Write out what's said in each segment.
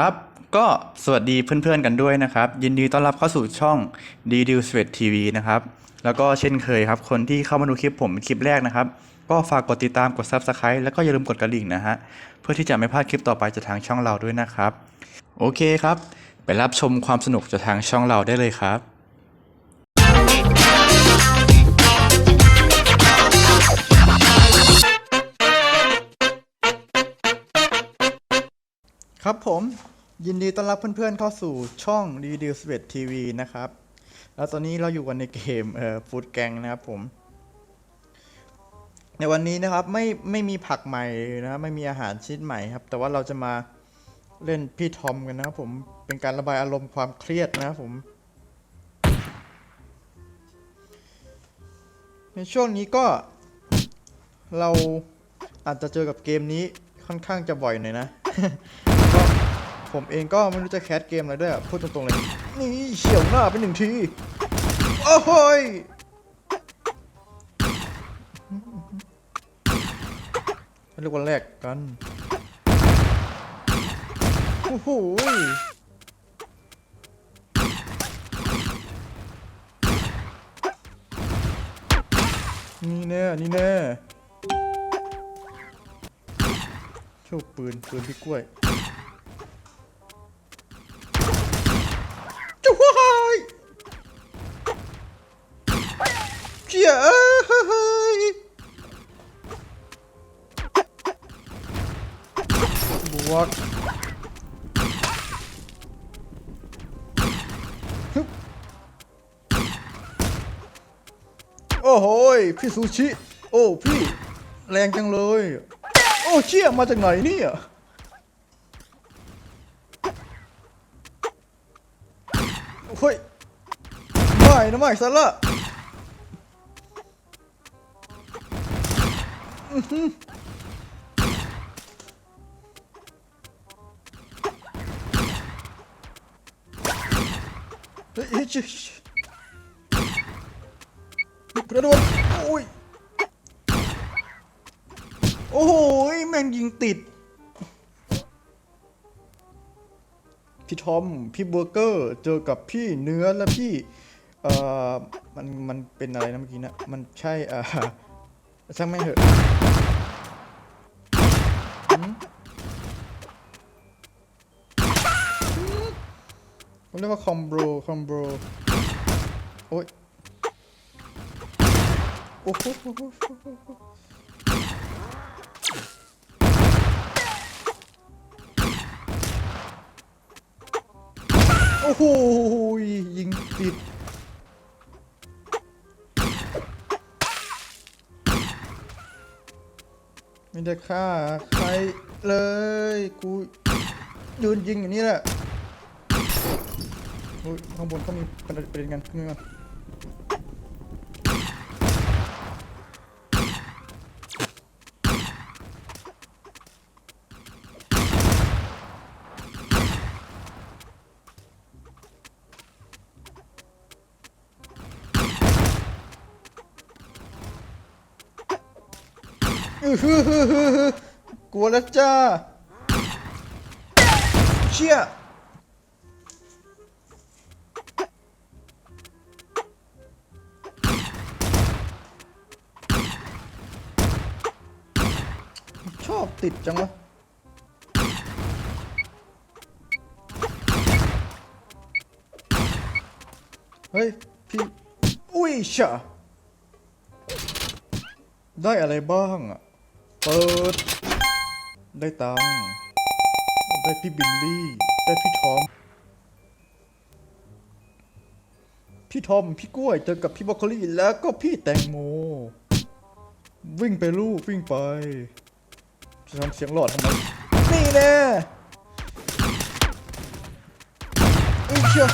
ครับ ก็สวัสดีเพื่อนๆกันด้วยนะครับ ยินดีต้อนรับเข้าสู่ช่อง d d u s w e t TV นะครับ แล้วก็เช่นเคยครับ คนที่เข้ามาดูคลิปผมคลิปแรกนะครับ ก็ฝากกดติดตามกด Subscribe แล้วก็อย่าลืมกดกระดิ่งนะฮะ เพื่อที่จะไม่พลาดคลิปต่อไปจากทางช่องเราด้วยนะครับ โอเคครับ ไปรับชมความสนุกจากทางช่องเราได้เลยครับ ครับผมยินดีต้อนรับเพื่อนๆเข้าสู่ช่อง d d u s w e t TV นะครับ แล้วตอนนี้เราอยู่กันในเกมเอ่อฟูดแกงนะครับผม ในวันนี้นะครับไม่ไม่มีผักใหม่นะครับไม่มีอาหารชิ้นใหม่ครับ แต่ว่าเราจะมาเล่นพี่ทอมกันนะครับผมเป็นการระบายอารมณ์ความเครียดนะครับผม ในช่วงนี้ก็เราอาจจะเจอกับเกมนี้ค่อนข้างจะบ่อยหน่อยนะ ผมเองก็ไม่รู้จะแคสเกมอะไรด้วยอะพูดตรงๆเลย นี่เฉียวหน้าไปหนึ่งที โอ้โหยเรียกว่าแรกกันโอ้โหนี่แน่ นี่แน่โชคปืน ปืนพี่กล้วย เอ้ยบวกโอ้โหพี่ซูชิ โอ้พี่ แรงจังเลย โอ้เชี่ยมาจากไหนเนี่ยเฮ้ยไม่นะไม่ซะละ เฮ้ยเฮ้ยเชี่ยกระโดดโอ้ย โอ้โหแม่งยิงติด พี่ทอม พี่เบอร์เกอร์ เจอกับพี่เนื้อและพี่ เอ่อ มัน มันเป็นอะไรนะเมื่อกี้นะ มันใช่ อ่า ช่างไม่เถอะหืมเขาเรียกว่าคอมโบคอมโบโอ้ยโอ้โหโอ้โหยิงติด ไม่ได้ฆ่าใครเลย กูยืนยิงอย่างนี้แหละข้างบนก็มีประเด็นกันขึ้นมา อือหือหือหือหือกลัวแล้วจ้า เชี่ยชอบติดจังวะเฮ้ย พี่ อุ้ยชะได้อะไรบ้างอะ เปิด ได้ตังค์ได้พี่บิลลี่ ได้พี่ทอม พี่ทอม พี่กล้วย เจอกับพี่บรอกโคลีแล้วก็พี่แตงโม วิ่งไปลูก วิ่งไปจะทำเสียงหลอดทำไม นี่แน่เอ้ยเชียว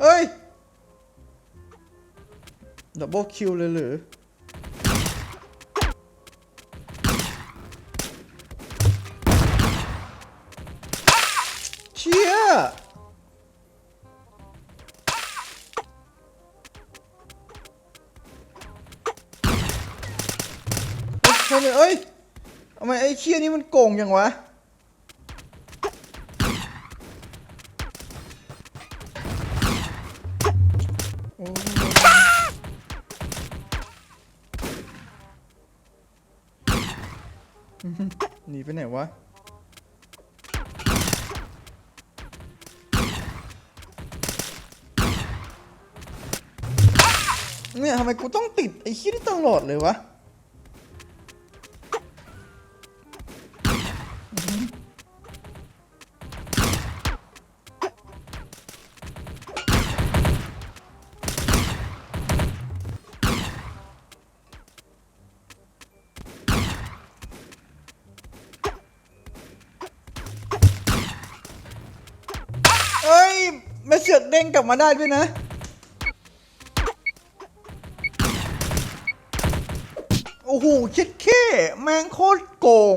เอ้ย ดับเบิลคิวเลยหรือ ทำไมเอ้ยทำไมไอ้เชี่ยนี่มันโกงอย่างวะหนีไปไหนวะเนี่ยทำไมกูต้องติดไอ้ขี้ที่ตลอดเลยวะ ไม่เสือกเด้งกลับมาได้ด้วยนะ โอ้โหชิดเค่แมงโคตรโกง